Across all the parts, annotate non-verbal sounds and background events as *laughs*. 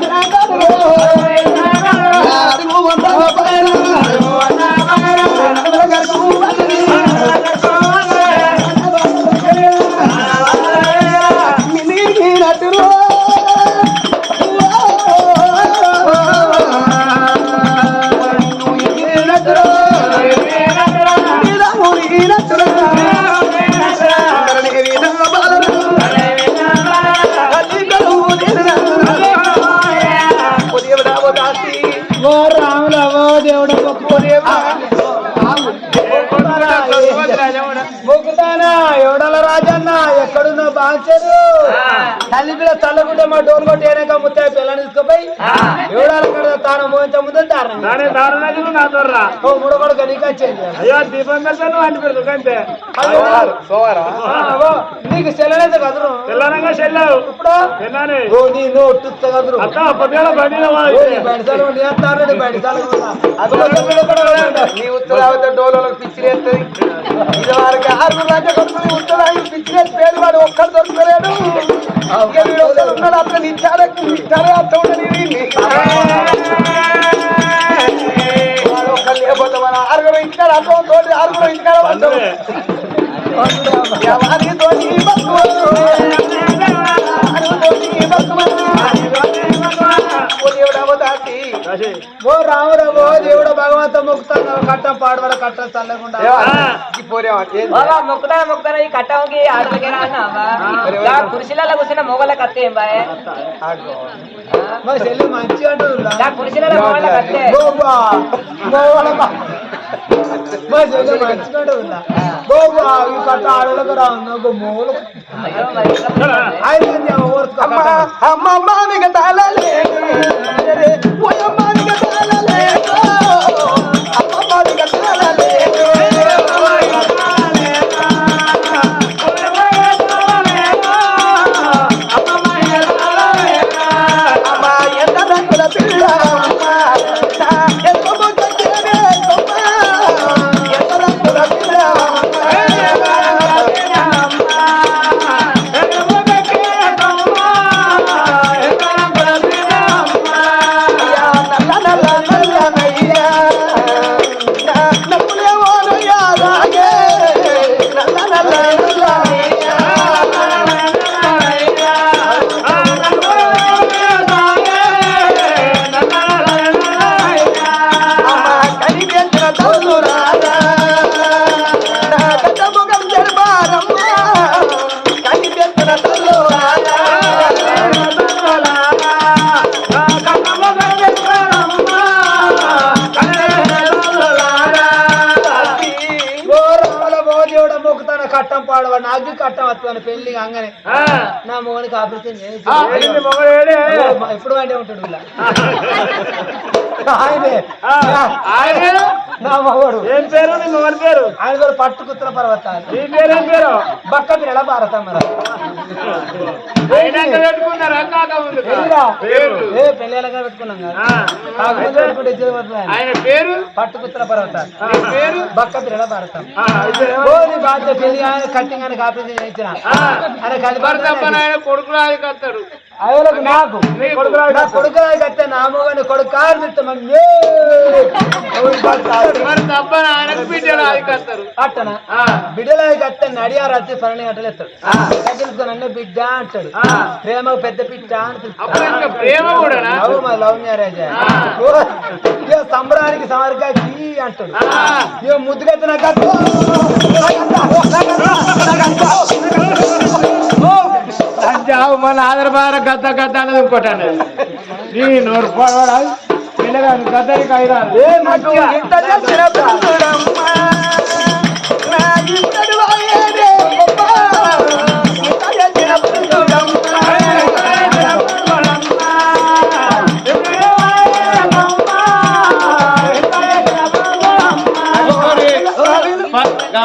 Thank you. ఎక్కడున్నా బాంచరు తల్లి పిల్ల చల్లకుంటే మా డోర్ కొట్టి ఏనాక ముత్తాయి పిల్లని తీసుకుపోయి ఎవడాల కడ తాను మోయించ ముందు దారుణం నానే దారుణాలు నా దొర్రా. ఓ ముడగొడు కనీక వచ్చేది. అయ్యో దీపం కలిసాను అంటి పెడతావు అంతే. నీకు సెలవులేదు కదరు. తెల్లనంగా చెల్లావు. ఇప్పుడు? నీ నోటు కదరు. నీ ఉత్తరావత డోలలో పిచ్చిరేస్తుంది ఇది వారికి ఆరు రాజ్య కొడుకుని ఉత్తరాయి పిచ్చిరేసి పేరు వాడు ఒక్కడు దొరకలేడు. అతను ఇచ్చాడే ఇచ్చాడే అర్థం లేకపోతే మన ఆరుగురు ఇంటికాడ అర్థం తోటి ఆరుగురు ఇంటికాడ ఉంటాం ఎవరి తోటి బతుకు తోటి బతుకు ఓ దేవుడవ దాటి ఓ రామురా ఓ దేవుడు భగవంత మొక్కుతాను కట్టం పాడవల కట్టం చల్లకుండా. బాబా మొక్కుతా మొక్కుతా ఈ కట్టంకి కుర్చీలలో కూర్చున్న మొగల కత్తే ఏం బాయ్ మా చెల్లి మంచి అంటుందా నా కుర్చీలలో మొగల కత్తే. గోవా గోవాల మా- మా చెల్లి మంచి అంటుందా గోవా ఈ కట్ట ఆడలకు రాను ఒక మూల అయ్యో మరి వస్తాను పెళ్ళి అంగనే నా మొగనికి ఆపరేషన్ ఎప్పుడు వాడే ఉంటాడు ఇలా. *laughs* ఆయనే. ఆయన? నా మగవాడు ఏం పేరు? నీ పేరు? ఆయన పేరు పట్టు కుత్ర పర్వతాలు. నీ పేరేం పేరు? బక్క పిల్లల భారతం ఏ పెళ్ళేలాగా పెట్టుకున్నాం ఆయన. పేరు? పర్వతాలు. పేరు? బక్క పిల్లల భారతం. ఆ, అయితే ఓ నీ బాధ్యత పెళ్ళి ఆయన కట్టింగ్ ఆయన ఆపరేషన్ చేయించిన. ఆయన కలిపి కొడుకు అయ్యోలకు నాకు. నా కొడుకు కట్టే నా మొగని కొడుకు అట్టనా. కట్టే నడియారు వచ్చి పని గంటలు ఎత్తాడు. తగిలించుకొని అన్న బిడ్డ అంటాడు. ప్రేమ పెద్ద పిట్ట కూడానా లవ్ మ్యారేజ్. సంబరానికి సమరికా గీ అంటాడు. ఇక ముద్దుగత్త నాకు జావు మన ఆధారబార గద్ద గద్ద అనేది ఇంకోటాను నీ నోరు పడవడా పిల్లగా గద్దరికి ఐదారు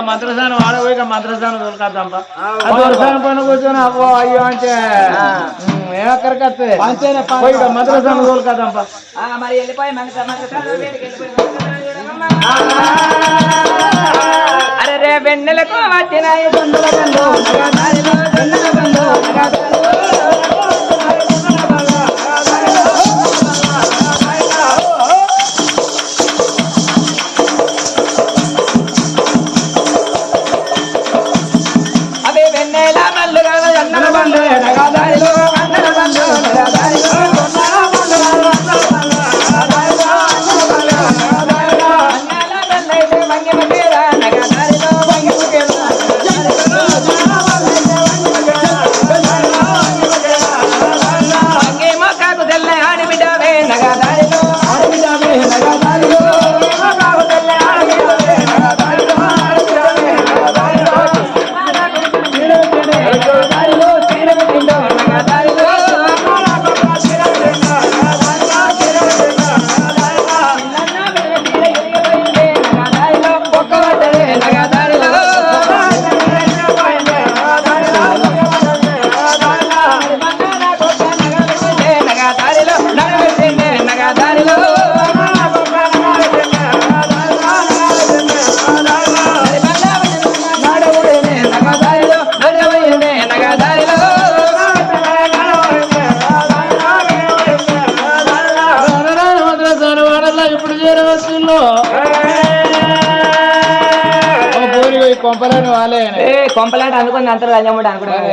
మంత్రస్థానం ఆడపోయి మంత్రస్థానం దొరసానం పైన కూర్చొని అబ్బో అయ్యో అంటే ఏమక్కడికి మరి వెళ్ళిపోయి మంచి అరే రే వెన్నెలకు వచ్చినాయి కొంపలాంటి అనుకుని అంటారు లంజముడు అనుకుంటారు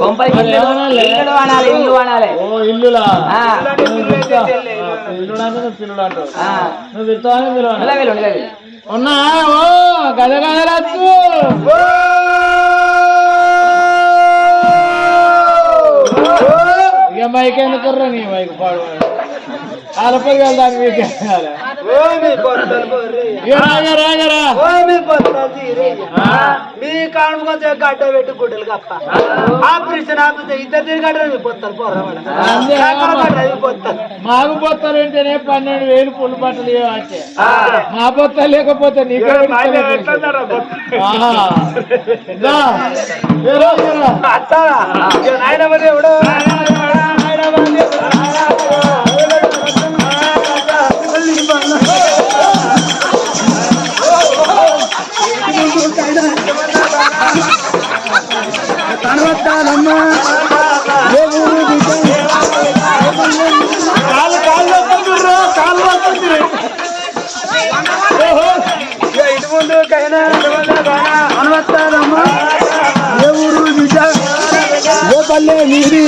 కొంప మరి ఏమనాలి? ఇల్లు అనాలి ఇల్లు అనాలి. ఓ ఇల్లులా? ఆ, నువ్వు పిలుస్తా. ఆ, ఇల్లుడు అంటే నువ్వు పిల్లుడు అంటావు ఆ. నువ్వు పిలుస్తావని పిలువ ఉండలే వీళ్ళు, ఉండలే వీళ్ళు. ఉన్నా? ఓ ఇక మైక్ ఎందుకుర్రా నీ మైక్ పాడు? ఆలపడి వెళ్దాను మీకు మీ కాడు కొంచెం గడ్డ పెట్టి గుడ్డలు కప్ప. ఆపరేషన్ ఆపితే ఇద్దరు పోరవాడ అంతే. పొత్తలు మాకు బొత్తలు ఉంటేనే పన్నెండు వేలు పుల్లు బట్టలు ఇవ్వచ్చు మా బొత్త లేకపోతే నీకే. వచ్చినవి?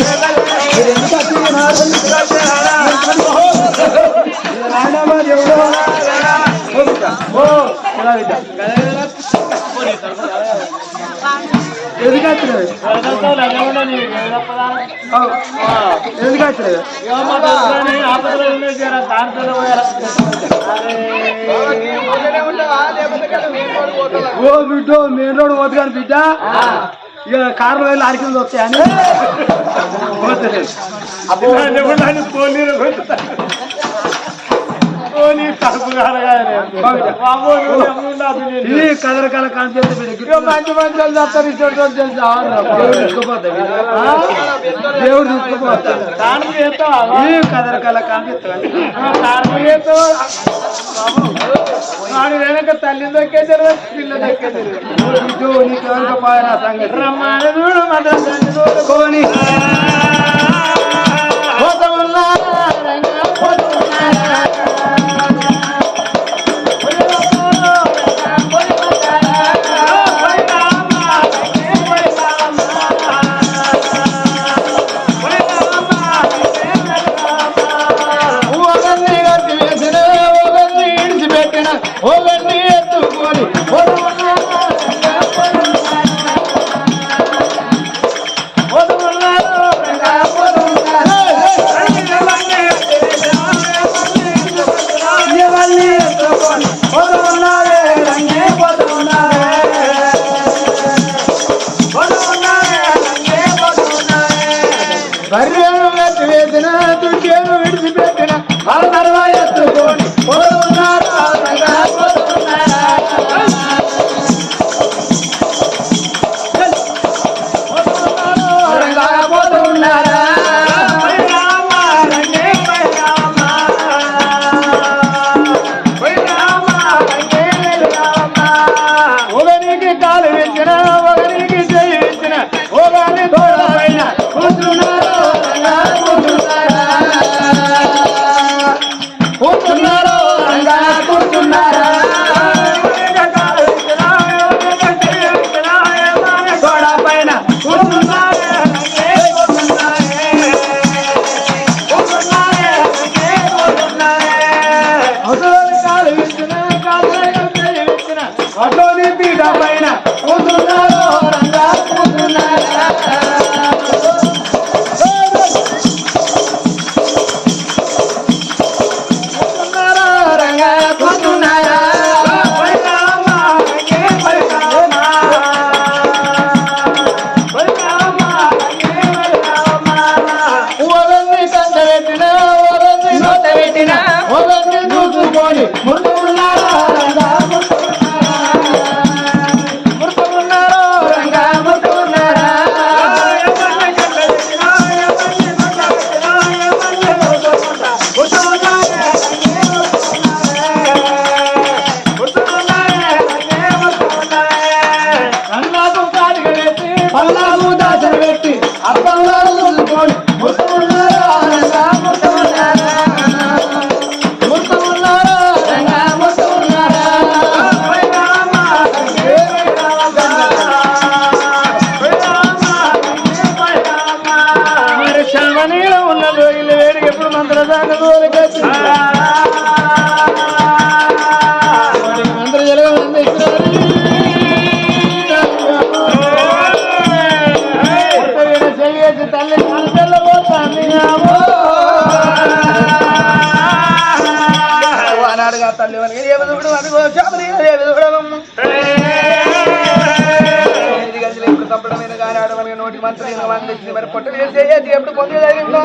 ఓ బిడ్డ మెయిన్ రోడ్ పోతు కానీ బిడ్డ ఇక కార్లో వెళ్ళి ఆడికి వస్తాయని పోతలేదు. ఈ కదరకాల కాంతి మంచి మంచి వాళ్ళు చేస్తారు ఇటువంటి వాళ్ళు దేవుడు తీసుకుపోతాడు దేవుడు తీసుకుపోతా ఈ కదరకాల వాడు వెనక తల్లి దొక్కేసారు పిల్ల దొక్కేసారు నీకు ఎవరికి పోయినా సంగతి Valeu! తప్పడమైన కానీ ఆడవలకి నోటి మంత్రి మంత్రి మరి పొట్టలు చేసి ఎప్పుడు పొందేదో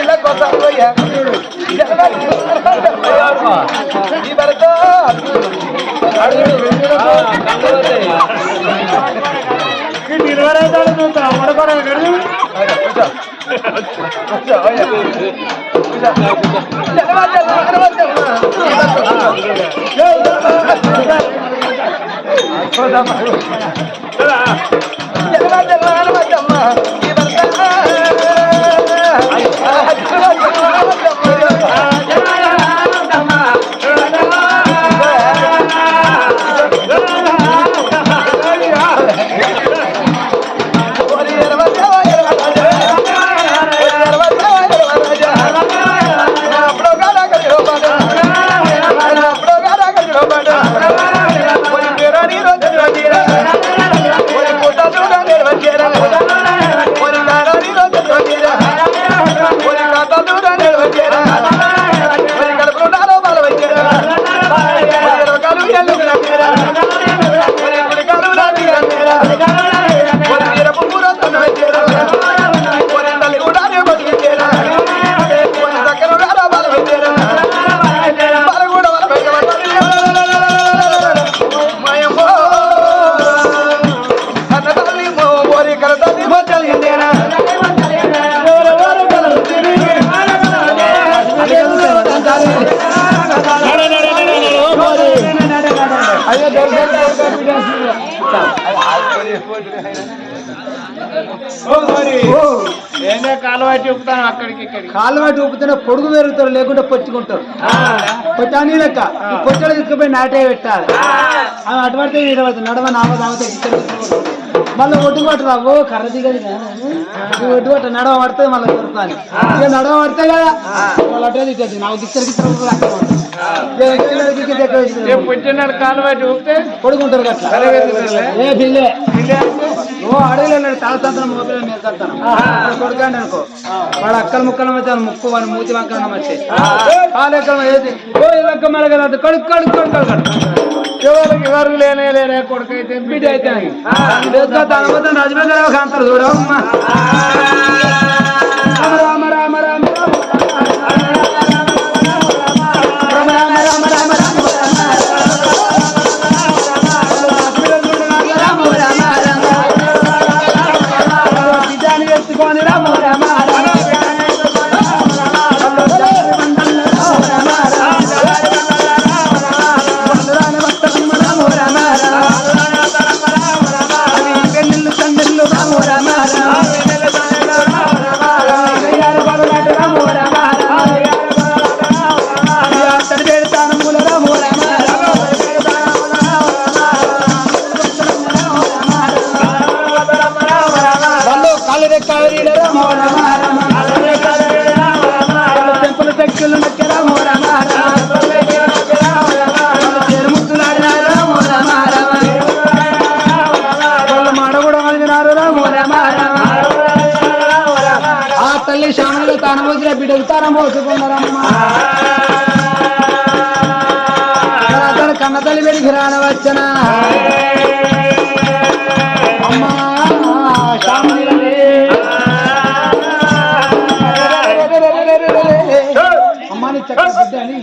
ఇలా కొత్త పోయ ఈ వరతో ఏంటో కాలువ చెప్తాను అక్కడికి వాటి ఊపుతున్న పొడుగు పెరుగుతారు లేకుంటే పొచ్చుకుంటారు పొట్టాని లెక్క? పొట్టలు తీసుకుపోయి నాటే పెట్టాలి. అటువంటి నడవ నామ దామతే మళ్ళీ ఒడ్డు కొట్టు రావు కర్ర దిగదు ఒడ్డు కొట్ట నడవ పడుతుంది మళ్ళీ దొరుకుతాను. నడవ పడితే కదా మళ్ళీ అటే నాకు దిక్కర దిక్కర పుట్టినాడు కాలువ చూపితే పొడుగుంటారు గట్ల ఏ పిల్లే ఓ అడవిలో తాళతంత్రం మోపిలో మీరు కడతాను కొడుకండి అనుకో. వాడు అక్కల ముక్కల మధ్య ముక్కు వాడి మూతి వంకల మధ్య. కాలెక్కల ఏది? ఓ ఇదక్క మరగదు కడుక్కు కడుక్కు కడుక్కు ఎవరికి ఎవరు లేనే లేనే బిడ్డ అయితే తన మొత్తం రాజమేంద్ర కాంతారు చూడమ్మ కన్న మోసుకున్నారమ్మా అతను కన్న తల్లి పెడికి రానవచ్చనా అమ్మా అమ్మని చక్కని